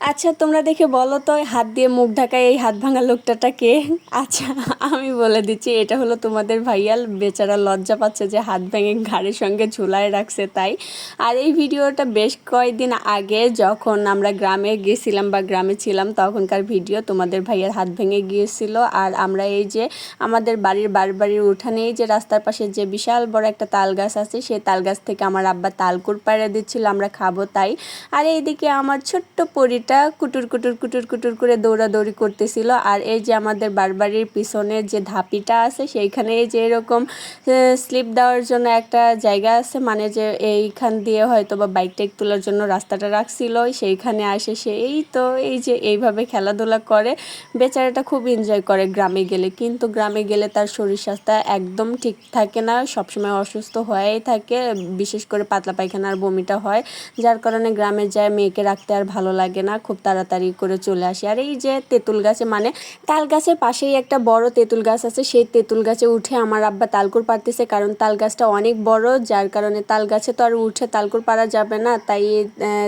আচ্ছা তোমরা দেখে বলো তো হাত দিয়ে মুখ ঢাকায় এই হাত ভাঙা লোকটাটা কে? আচ্ছা আমি বলে দিচ্ছি, এটা হলো তোমাদের ভাইয়াল। বেচারা লজ্জা পাচ্ছে যে হাত ভেঙে ঘাড়ের সঙ্গে ঝুলায় রাখছে তাই। আর এই ভিডিওটা বেশ কয়েকদিন আগে যখন আমরা গ্রামে গেছিলাম বা গ্রামে ছিলাম, তখনকার ভিডিও তোমাদের ভাইয়ার হাত ভেঙে গিয়েছিল। আর আমরা এই যে আমাদের বাড়ির বাড়ি বাড়ির উঠানে, এই যে রাস্তার পাশে যে বিশাল বড় একটা তাল গাছ আছে সেই তাল গাছ থেকে আমার আব্বা তালকুর পাড়ে দিচ্ছিল, আমরা খাব তাই। আর এইদিকে আমার ছোট্ট পরিটা কুটুর কুটুর কুটুর কুটুর করে দৌড়াদৌড়ি করতেছিল। আর এই যে আমাদের বারবাড়ির পিছনের যে ধাপিটা আছে, সেইখানে যে এরকম স্লিপ দেওয়ার জন্য একটা জায়গা আছে। মানে যে এইখান দিয়ে হয়তো বা বাইক টাইক তোলার জন্য রাস্তাটা রাখছিল সেইখানে আসে সেই তো, এই যে এইভাবে খেলাধুলা করে। বেচারাটা খুব এনজয় করে গ্রামে গেলে। কিন্তু গ্রামে গেলে তার শরীর স্বাস্থ্য একদম ঠিক থাকে না। সবসময় অসুস্থ হয়েই থাকে। বিশেষ করে পাতলা পায়খানা আর বমিটা হয়। যার কারণে গ্রামে যায়, মেয়েকে রাখতে আর ভালো লাগে না। খুব তাড়াতাড়ি করে চলে আসি। আর এই যে তেঁতুল গাছে মানে তাল গাছের পাশেই একটা বড় তেঁতুল গাছ আছে, সেই তেঁতুল গাছে উঠে আমার আব্বা তালকুর পারতেছে কারণ তাল গাছটা অনেক বড়, যার কারণে তাল গাছে তো আর উঠে তালকুর পারা যাবে না, তাই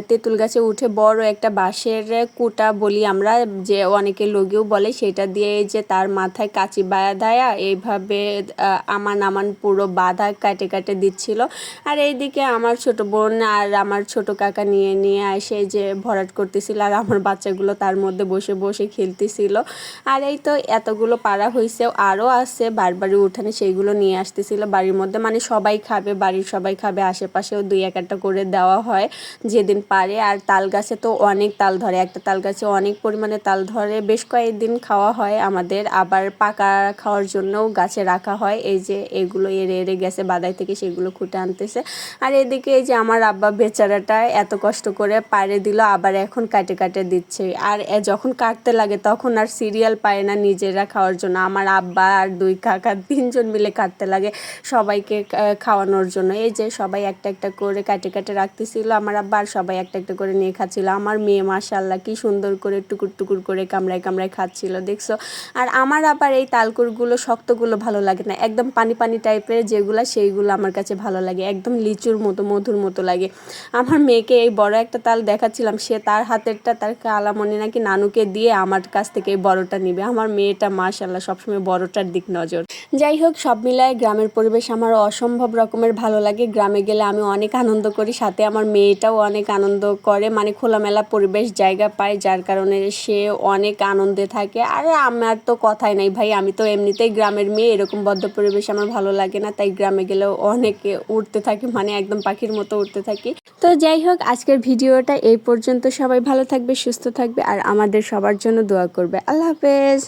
তেঁতুল গাছে উঠে বড় একটা বাঁশের কুটা বলি আমরা, যে অনেকে লগেও বলে সেটা দিয়ে যে তার মাথায় কাচি বাঁধায়া এইভাবে আমান আমান পুরো বাধা কাটে কাটে দিচ্ছিল। আর এইদিকে আমার ছোট বোন আর আমার ছোট কাকা নিয়ে নিয়ে আসে যে ভরাট করতেছিল আর আমার বাচ্চাগুলো তার মধ্যে বসে বসে খেলতেছিল। আর এই তো এতগুলো পাড়া হয়েছে আরও আছে, বারবারই উঠানে সেইগুলো নিয়ে আসতেছিল। বাড়ির মধ্যে মানে সবাই খাবে, বাড়ির সবাই খাবে, আশেপাশেও দুই এক একটা করে দেওয়া হয় যেদিন পারে। আর তাল গাছে তো অনেক তাল ধরে, একটা তাল গাছে অনেক পরিমাণে তাল ধরে। বেশ কয়েকদিন খাওয়া হয় আমাদের, আবার পাকা খাওয়ার জন্যও গাছে রাখা হয়। এই যে এগুলো এড়ে এড়ে গেছে বাদাই থেকে সেগুলো খুঁটে আনতেছে। আর এদিকে এই যে আমার আব্বা বেচারাটা এত কষ্ট করে পাড়ে দিল, আবার এখন কাটে কাটে কাটে দিচ্ছে। আর যখন কাটতে লাগে তখন আর সিরিয়াল পায় না নিজেরা খাওয়ার জন্য। আমার আব্বা আর দুই কাকা তিনজন মিলে কাটতে লাগে সবাইকে খাওয়ানোর জন্য। এই যে সবাই একটা একটা করে কাটে কাটে রাখতেছিল। আমার আব্বা আর সবাই একটা একটা করে নিয়ে খাচ্ছিল। আমার মেয়ে মাশাল্লাহ কি সুন্দর করে টুকুর টুকুর করে কামড়ায় কামড়ায় খাচ্ছিল, দেখছ? আর আমার আবার এই তালকুরগুলো, শক্তগুলো ভালো লাগে না। একদম পানি পানি টাইপের যেগুলো, সেইগুলো আমার কাছে ভালো লাগে। একদম লিচুর মতো, মধুর মতো লাগে। আমার মেয়েকে এই বড় একটা তাল দেখাচ্ছিলাম। সে তার হাতেরটা তার কালামণি নাকি নানুকে দিয়ে আমার কাছ থেকে বড়টা নিবে। আমার মেয়েটা মাশাল্লাহ সবসময় বড়টার দিক নজর। যাই হোক, সব মিলায় গ্রামের পরিবেশ আমার অসম্ভব রকমের ভালো লাগে। গ্রামে গেলে আমি অনেক আনন্দ করি, সাথে আমার মেয়েটাও অনেক আনন্দ করে। মানে খোলামেলা পরিবেশ জায়গা পায়, যার কারণে সে অনেক আনন্দে থাকে। আর আমার তো কথাই নাই ভাই, আমি তো এমনিতেই গ্রামের মেয়ে, এরকম বদ্ধ পরিবেশ আমার ভালো লাগে না। তাই গ্রামে গেলেও অনেকে উঠতে থাকে মানে একদম পাখির মতো উঠতে থাকি। তো যাই হোক, আজকের ভিডিওটা এই পর্যন্ত। সবাই ভালো থাকবে সুস্থ থাকবে আর আমাদের সবার জন্য দোয়া করবে। আল্লাহ হাফেজ।